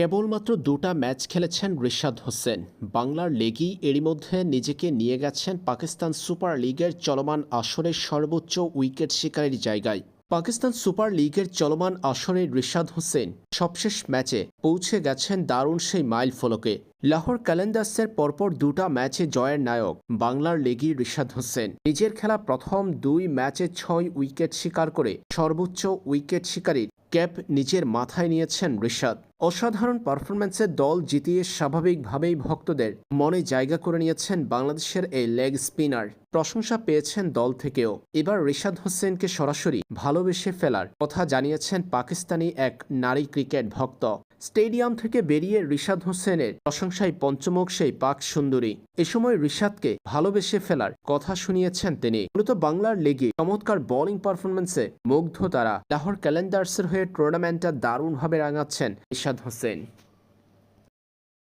কেবলমাত্র দুটা ম্যাচ খেলেছেন রিশাদ হোসেন। বাংলার লেগই এরই মধ্যে নিজেকে নিয়ে গেছেন পাকিস্তান সুপার লিগের চলমান আসরের সর্বোচ্চ উইকেট শিকারীর জায়গায়। পাকিস্তান সুপার লিগের চলমান আসরে রিশাদ হোসেন সবশেষ ম্যাচে পৌঁছে গেছেন দারুণ সেই মাইল ফলকে। লাহোর ক্যালেন্ডার্সের পরপর দুটা ম্যাচে জয়ের নায়ক বাংলার লেগি রিশাদ হোসেন। নিজের খেলা প্রথম দুই ম্যাচে ছয় উইকেট শিকার করে সর্বোচ্চ উইকেট শিকারীর ক্যাপ নিজের মাথায় নিয়েছেন রিশাদ। অসাধারণ পারফরম্যান্সে দল জিতিয়ে স্বাভাবিকভাবেই ভক্তদের মনে জায়গা করে নিয়েছেন বাংলাদেশের এই লেগ স্পিনার। প্রশংসা পেয়েছেন দল থেকেও। এবার রিশাদ হোসেনকে সরাসরি ভালোবেসে ফেলার কথা জানিয়েছেন পাকিস্তানি এক নারী ক্রিকেট ভক্ত। স্টেডিয়াম থেকে বেরিয়ে রিশাদ হোসেনের প্রশংসায় পঞ্চমুখ সেই পাক সুন্দরী। এ সময় রিশাদকে ভালোবেসে ফেলার কথা শুনিয়েছেন তিনি। মূলত বাংলার লেগে চমৎকার বোলিং পারফরমেন্সে মুগ্ধ তারা। লাহোর ক্যালেন্ডার্সের হয়ে টুর্নামেন্টটা দারুণভাবে রাঙাচ্ছেন রিশাদ হোসেন।